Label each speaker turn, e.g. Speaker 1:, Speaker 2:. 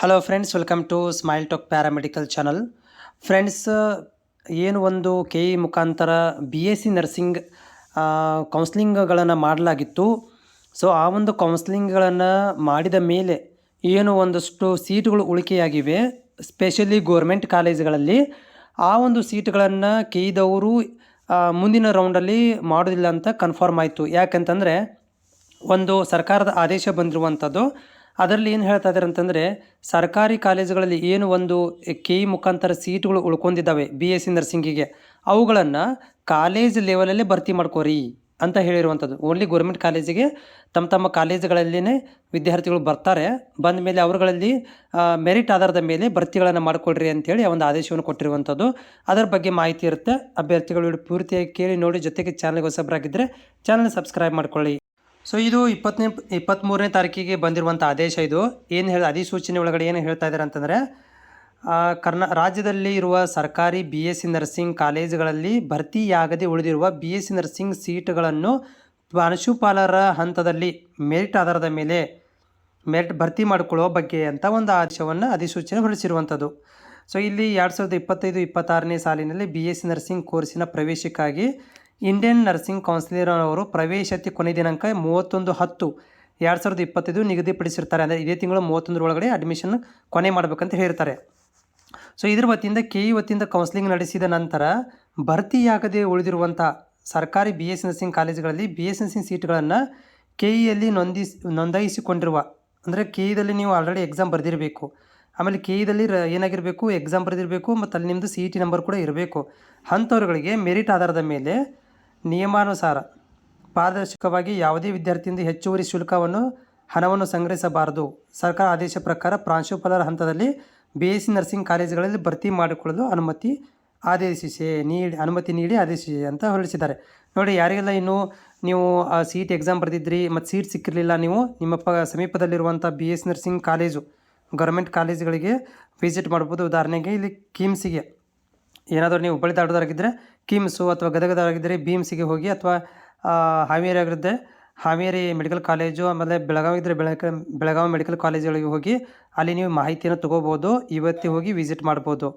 Speaker 1: Hello friends welcome to Smile Talk paramedical channel friends ಏನು ಒಂದು K E ಮುಖಾಂತರ B S C nursing ಕೌನ್ಸ್ಲಿಂಗ್ಗಳನ್ನು ಮಾಡಲಾಗಿತ್ತು. ಸೊ ಆ ಒಂದು ಕೌನ್ಸ್ಲಿಂಗ್ಗಳನ್ನು ಮಾಡಿದ ಮೇಲೆ ಏನು ಒಂದಷ್ಟು ಸೀಟುಗಳು ಉಳಿಕೆಯಾಗಿವೆ ಸ್ಪೆಷಲಿ ಗೋರ್ಮೆಂಟ್ ಕಾಲೇಜುಗಳಲ್ಲಿ ಆ ಒಂದು ಸೀಟ್ಗಳನ್ನು ಕೆ ಇದವರು ಮುಂದಿನ ರೌಂಡಲ್ಲಿ ಮಾಡೋದಿಲ್ಲ ಅಂತ ಕನ್ಫರ್ಮ್ ಆಯಿತು. ಯಾಕಂತಂದರೆ, ಒಂದು ಸರ್ಕಾರದ ಆದೇಶ ಬಂದಿರುವಂಥದ್ದು ಅದರಲ್ಲಿ ಏನು ಹೇಳ್ತಾ ಇದ್ದಾರೆ ಅಂತಂದರೆ, ಸರ್ಕಾರಿ ಕಾಲೇಜುಗಳಲ್ಲಿ ಏನು ಒಂದು ಕೆ ಇ ಮುಖಾಂತರ ಸೀಟುಗಳು ಉಳ್ಕೊಂಡಿದ್ದಾವೆ ಬಿ ಎಸ್ ಸಿ ನರ್ಸಿಂಗಿಗೆ, ಅವುಗಳನ್ನು ಕಾಲೇಜ್ ಲೆವೆಲಲ್ಲೇ ಭರ್ತಿ ಮಾಡ್ಕೋರಿ ಅಂತ ಹೇಳಿರುವಂಥದ್ದು. ಓನ್ಲಿ ಗೌರ್ಮೆಂಟ್ ಕಾಲೇಜಿಗೆ ತಮ್ಮ ತಮ್ಮ ಕಾಲೇಜುಗಳಲ್ಲಿನೇ ವಿದ್ಯಾರ್ಥಿಗಳು ಬರ್ತಾರೆ. ಬಂದ ಮೇಲೆ ಅವರುಗಳಲ್ಲಿ ಮೆರಿಟ್ ಆಧಾರದ ಮೇಲೆ ಭರ್ತಿಗಳನ್ನು ಮಾಡಿಕೊಡ್ರಿ ಅಂತೇಳಿ ಒಂದು ಆದೇಶವನ್ನು ಕೊಟ್ಟಿರುವಂಥದ್ದು. ಅದರ ಬಗ್ಗೆ ಮಾಹಿತಿ ಇರುತ್ತೆ. ಅಭ್ಯರ್ಥಿಗಳು ಪೂರ್ತಿಯಾಗಿ ಕೇಳಿ ನೋಡಿ. ಜೊತೆಗೆ ಚಾನಲ್ಗೆ ಹೊಸಬರಾಗಿದ್ದರೆ ಚಾನಲ್ ಸಬ್ಸ್ಕ್ರೈಬ್ ಮಾಡ್ಕೊಳ್ಳಿ. ಸೊ ಇದು ಇಪ್ಪತ್ತನೇ ಇಪ್ಪತ್ತ್ಮೂರನೇ ತಾರೀಕಿಗೆ ಬಂದಿರುವಂಥ ಆದೇಶ ಇದು. ಏನು ಹೇಳಿ, ಅಧಿಸೂಚನೆ ಒಳಗಡೆ ಏನು ಹೇಳ್ತಾ ಇದ್ದಾರೆ ಅಂತಂದರೆ ಕರ್ನಾ, ರಾಜ್ಯದಲ್ಲಿ ಇರುವ ಸರ್ಕಾರಿ ಬಿ ಎಸ್ ಸಿ ನರ್ಸಿಂಗ್ ಕಾಲೇಜುಗಳಲ್ಲಿ ಭರ್ತಿಯಾಗದೆ ಉಳಿದಿರುವ ಬಿ ಎಸ್ ಸಿ ನರ್ಸಿಂಗ್ ಸೀಟುಗಳನ್ನು ಪ್ರಾಂಶುಪಾಲರ ಹಂತದಲ್ಲಿ ಮೆರಿಟ್ ಆಧಾರದ ಮೇಲೆ ಮೆರಿಟ್ ಭರ್ತಿ ಮಾಡಿಕೊಳ್ಳುವ ಬಗ್ಗೆ ಅಂತ ಒಂದು ಆದೇಶವನ್ನು ಅಧಿಸೂಚನೆ ಹೊರಡಿಸಿರುವಂಥದ್ದು. ಸೊ ಇಲ್ಲಿ ಎರಡು ಸಾವಿರದ ಇಪ್ಪತ್ತೈದು, ಇಪ್ಪತ್ತಾರನೇ ಸಾಲಿನಲ್ಲಿ ಬಿ ಎಸ್ ಸಿ ನರ್ಸಿಂಗ್ ಕೋರ್ಸಿನ ಪ್ರವೇಶಕ್ಕಾಗಿ ಇಂಡಿಯನ್ ನರ್ಸಿಂಗ್ ಕೌನ್ಸಿಲರ್ ಅವರು ಪ್ರವೇಶಾತಿ ಕೊನೆ ದಿನಾಂಕ ಮೂವತ್ತೊಂದು ಹತ್ತು ಎರಡು ಸಾವಿರದ ಇಪ್ಪತ್ತೈದು ನಿಗದಿಪಡಿಸಿರ್ತಾರೆ. ಅಂದರೆ ಇದೇ ತಿಂಗಳು ಮೂವತ್ತೊಂದರ ಒಳಗಡೆ ಅಡ್ಮಿಷನ್ ಕೊನೆ ಮಾಡಬೇಕಂತ ಹೇಳಿರ್ತಾರೆ. ಸೊ ಇದ್ರ ವತಿಯಿಂದ ಕೆ ಇ ವತಿಯಿಂದ ಕೌನ್ಸಿಲಿಂಗ್ ನಡೆಸಿದ ನಂತರ ಭರ್ತಿಯಾಗದೆ ಉಳಿದಿರುವಂಥ ಸರ್ಕಾರಿ ಬಿ ಎಸ್ ನರ್ಸಿಂಗ್ ಕಾಲೇಜುಗಳಲ್ಲಿ ಬಿ ಎಸ್ ನರ್ಸಿಂಗ್ ಸೀಟ್ಗಳನ್ನು ಕೆ ಇಯಲ್ಲಿ ನೋಂದಿಸಿ ನೋಂದಾಯಿಸಿಕೊಂಡಿರುವ, ಅಂದರೆ ಕೆ ಇದಲ್ಲಿ ನೀವು ಆಲ್ರೆಡಿ ಎಕ್ಸಾಮ್ ಬರೆದಿರಬೇಕು. ಆಮೇಲೆ ಕೆ ಇದಲ್ಲಿ ರ, ಏನಾಗಿರಬೇಕು ಎಕ್ಸಾಮ್ ಬರೆದಿರಬೇಕು ಮತ್ತು ಅಲ್ಲಿ ನಿಮ್ಮದು ಸಿ ಇ ಟಿ ನಂಬರ್ ಕೂಡ ಇರಬೇಕು. ಅಂಥವ್ರುಗಳಿಗೆ ಮೆರಿಟ್ ಆಧಾರದ ಮೇಲೆ ನಿಯಮಾನುಸಾರ ಪಾರದರ್ಶಕವಾಗಿ ಯಾವುದೇ ವಿದ್ಯಾರ್ಥಿಯಿಂದ ಹೆಚ್ಚುವರಿ ಶುಲ್ಕವನ್ನು, ಹಣವನ್ನು ಸಂಗ್ರಹಿಸಬಾರದು. ಸರ್ಕಾರ ಆದೇಶ ಪ್ರಕಾರ ಪ್ರಾಂಶುಪಾಲರ ಹಂತದಲ್ಲಿ ಬಿ ಎಸ್ ಸಿ ನರ್ಸಿಂಗ್ ಕಾಲೇಜುಗಳಲ್ಲಿ ಭರ್ತಿ ಮಾಡಿಕೊಳ್ಳಲು ಅನುಮತಿ ಆದೇಶಿಸಿ, ನೀಡಿ, ಅನುಮತಿ ನೀಡಿ ಆದೇಶಿಸಿ ಅಂತ ಹೊರಡಿಸಿದ್ದಾರೆ. ನೋಡಿ, ಯಾರಿಗೆಲ್ಲ ಇನ್ನೂ ನೀವು, ಆ ಸೀಟ್ ಎಕ್ಸಾಮ್ ಬರೆದಿದ್ರಿ, ಮತ್ತು ಸೀಟ್ ಸಿಕ್ಕಿರಲಿಲ್ಲ ನೀವು, ನಿಮ್ಮ ಪ ಸಮೀಪದಲ್ಲಿರುವಂಥ B S nursing college government ಕಾಲೇಜುಗಳಿಗೆ ವಿಸಿಟ್ ಮಾಡ್ಬೋದು. ಉದಾಹರಣೆಗೆ ಇಲ್ಲಿ ಕಿಮ್ಸಿಗೆ ಏನಾದರೂ ನೀವು ಹುಬ್ಬಳ್ಳಿ ಧಾರವಾಡದವರಾಗಿದ್ದರೆ ಕಿಮ್ಸು ಅಥವಾ ಗದಗದವರಾಗಿದ್ದರೆ ಬೀಮ್ಸಿಗೆ ಹೋಗಿ ಅಥವಾ ಹಾವೇರಿ ಆಗಿರುತ್ತೆ ಹಾವೇರಿ ಮೆಡಿಕಲ್ ಕಾಲೇಜು, ಆಮೇಲೆ ಬೆಳಗಾವಿ ಇದ್ದರೆ ಬೆಳಕ ಬೆಳಗಾವಿ ಮೆಡಿಕಲ್ ಕಾಲೇಜುಗಳಿಗೆ ಹೋಗಿ ಅಲ್ಲಿ ನೀವು ಮಾಹಿತಿಯನ್ನು ತೊಗೋಬೋದು, ಇವತ್ತೇ ಹೋಗಿ ವಿಸಿಟ್ ಮಾಡ್ಬೋದು.